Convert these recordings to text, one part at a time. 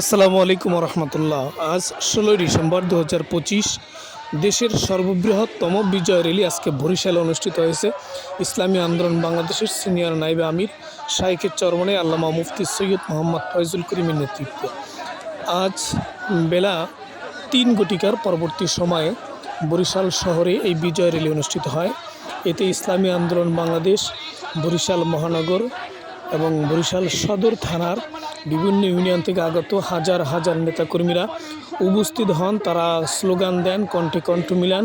আসসালামু আলাইকুম রহমতুল্লাহ আজ ষোলোই ডিসেম্বর দু হাজার পঁচিশ, দেশের সর্ববৃহত্তম বিজয় র্যালি আজকে বরিশালে অনুষ্ঠিত হয়েছে। ইসলামী আন্দোলন বাংলাদেশের সিনিয়র নাইবে আমির, শাইখের চরমনে আল্লামা মুফতি সৈয়দ মোহাম্মদ ফয়জুল করিমের নেতৃত্বে। আজ বেলা তিন ঘটিকার পরবর্তী সময়ে বরিশাল শহরে এই বিজয় র্যালি অনুষ্ঠিত হয়। এতে ইসলামী আন্দোলন বাংলাদেশ, বরিশাল মহানগর এবং বরিশাল সদর থানার বিভিন্ন ইউনিয়ন থেকে আগত হাজার হাজার নেতাকর্মীরা উপস্থিত হন। তারা স্লোগান দেন, কণ্ঠে কণ্ঠ মিলান।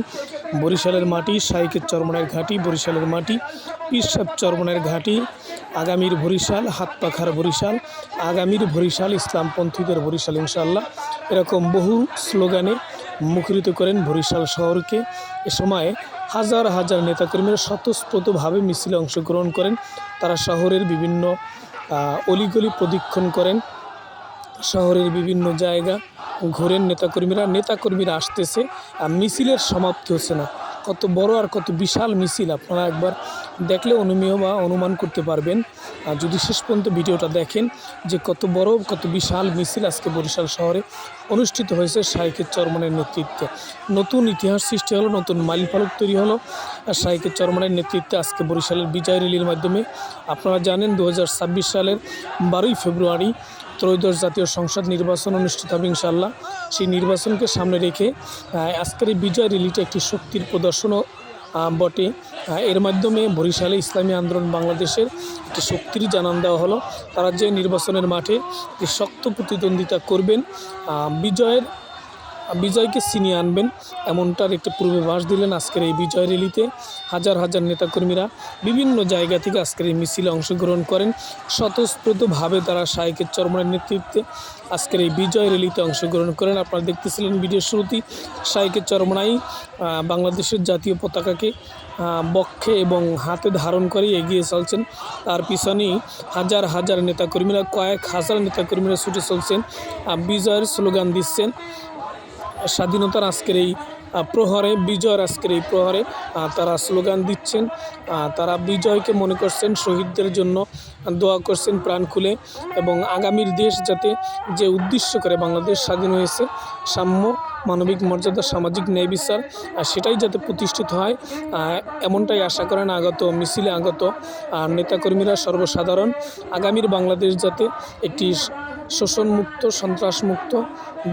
বরিশালের মাটি সাইকের চরমনের ঘাঁটি, বরিশালের মাটি পিসাব চরমনের ঘাঁটি, আগামীর বরিশাল হাত পাখার বরিশাল, আগামীর বরিশাল, ইসলামপন্থীদের বরিশাল ইনশাল্লাহ এরকম বহু স্লোগানে মুখরিত করেন বরিশাল শহরকে। এ সময় হাজার হাজার নেতাকর্মীরা স্বতঃস্ফূর্তভাবে মিছিলে অংশগ্রহণ করেন। তারা শহরের বিভিন্ন অলিগলি প্রদক্ষিণ করেন। শহরের বিভিন্ন জায়গা ঘোরেন নেতাকর্মীরা। নেতাকর্মীরা আসতেছে আর মিছিলের সমাপ্তি হচ্ছে না। কত বড় আর কত বিশাল মিছিল আপনারা একবার দেখলে অনুমেয় বা অনুমান করতে পারবেন। আর যদি শেষ পর্যন্ত ভিডিওটা দেখেন যে কত বড়, কত বিশাল মিছিল আজকে বরিশাল শহরে অনুষ্ঠিত হয়েছে শাইকের চরমনের নেতৃত্বে। নতুন ইতিহাস সৃষ্টি হলো, নতুন মাইলফলক তৈরি হলো, আর শাইকের চরমনের নেতৃত্বে আজকে বরিশালের বিজয় র্যালির মাধ্যমে। আপনারা জানেন দু হাজার ছাব্বিশ সালের বারোই ফেব্রুয়ারি ত্রয়োদশ জাতীয় সংসদ নির্বাচন অনুষ্ঠিত হবে ইনশাল্লাহ সেই নির্বাচনকে সামনে রেখে আজকের এই বিজয় রিলিটে একটি শক্তির প্রদর্শনও বটে। এর মাধ্যমে বরিশালে ইসলামী আন্দোলন বাংলাদেশের একটি শক্তির জানান দেওয়া হলো। তারা যে নির্বাচনের মাঠে শক্ত প্রতিদ্বন্দ্বিতা করবেন বিজয়ের বিজয়কে ছিনিয়ে আনবেন। এমনটার একটি পূর্বাভাস দিলেন আজকের এই বিজয় র্যালিতে। হাজার হাজার নেতাকর্মীরা বিভিন্ন জায়গা থেকে আজকের এই মিছিলে অংশগ্রহণ করেন। স্বতঃস্ফূর্তভাবে তারা শাইকের চরমনের নেতৃত্বে আজকের এই বিজয় র্যালিতে অংশগ্রহণ করেন। আপনারা দেখতেছিলেন ভিডিও শুরুতেই শাইকের চরমনাই বাংলাদেশের জাতীয় পতাকাকে বক্ষে এবং হাতে ধারণ করে এগিয়ে চলছেন। তার পিছনেই হাজার হাজার নেতাকর্মীরা, কয়েক হাজার নেতাকর্মীরা ছুটে চলছেন। বিজয়ের স্লোগান দিচ্ছেন স্বাধীনতার আজকের এই প্রহরে, বিজয়ের আজকের এই প্রহরে তারা স্লোগান দিচ্ছেন। তারা বিজয়কে মনে করছেন শহীদদের জন্য দোয়া করছেন প্রাণ খুলে এবং আগামীর দেশ যাতে যে উদ্দেশ্য করে বাংলাদেশ স্বাধীন হয়েছে, সাম্য, মানবিক মর্যাদা, সামাজিক ন্যায় বিচার সেটাই যাতে প্রতিষ্ঠিত হয় এমনটাই আশা করেন আগত মিছিলে আগত নেতাকর্মীরা সর্বসাধারণ। আগামীর বাংলাদেশ যাতে একটি শোষণমুক্ত সন্ত্রাসমুক্ত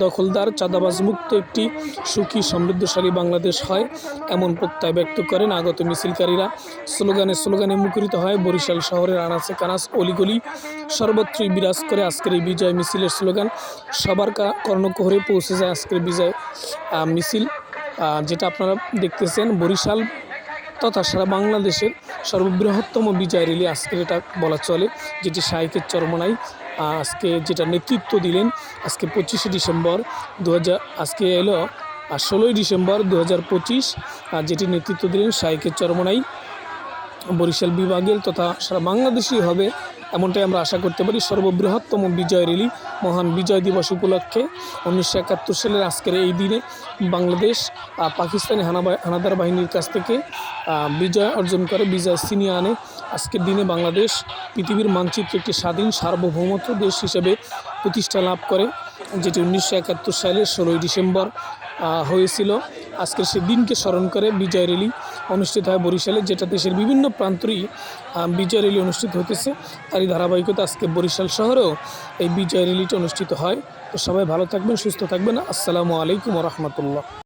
দখলদার চাঁদাবাজ মুক্ত একটি সুখী সমৃদ্ধশালী বাংলাদেশ হয় এমন প্রত্যয় ব্যক্ত করেন আগত মিছিলকারীরা। স্লোগানে স্লোগানে মুখরিত হয় বরিশাল শহরের আনাচে কানাস অলিগলি। সর্বত্রই বিরাজ করে আজকের এই বিজয় মিছিলের স্লোগান সবার কর্ণকুহরে পৌঁছে যায় আজকের বিজয় মিছিল। যেটা আপনারা দেখতেছেন বরিশাল তথা সারা বাংলাদেশের সর্ববৃহত্তম বিজয় র্যালি আজকের এটা বলা চলে যেটি শাইকের চরমনাই। আহ, আজকে যেটা নেতৃত্ব দিলেন, আজকে পঁচিশে ডিসেম্বর দু হাজার আজকে এলো আর ষোলোই ডিসেম্বর দু হাজার পঁচিশ, আর যেটি নেতৃত্ব দিলেন শাইকের চরমনাই। বরিশাল বিভাগের তথা সারা বাংলাদেশই হবে, এমনটাই আমরা আশা করতে পারি। সর্ববৃহত্তম বিজয় র্যালি, মহান বিজয় দিবস উপলক্ষে উনিশশো একাত্তর সালের আজকের এই দিনে বাংলাদেশ পাকিস্তানি হানাবা- হানাদার বাহিনীর কাছ থেকে বিজয় অর্জন করে, বিজয় ছিনিয়ে আনে। আজকের দিনে বাংলাদেশ পৃথিবীর মানচিত্রে একটি স্বাধীন, সার্বভৌমত্ব দেশ হিসেবে প্রতিষ্ঠা লাভ করে, যেটি উনিশশো একাত্তর সালের ষোলোই ডিসেম্বর হয়েছিল। আজকের সেই দিনকে স্মরণ করে বিজয় র্যালি অনুষ্ঠিত হয় বরিশালে, যেটা দেশের বিভিন্ন প্রান্তরই বিজয় র্যালি অনুষ্ঠিত হতেছে তারই ধারাবাহিকতা আজকে বরিশাল শহরেও এই বিজয় র্যালিটি অনুষ্ঠিত হয়। তো সবাই ভালো থাকবেন, সুস্থ থাকবেন। আসসালামু আলাইকুম রহমতুল্লাহ।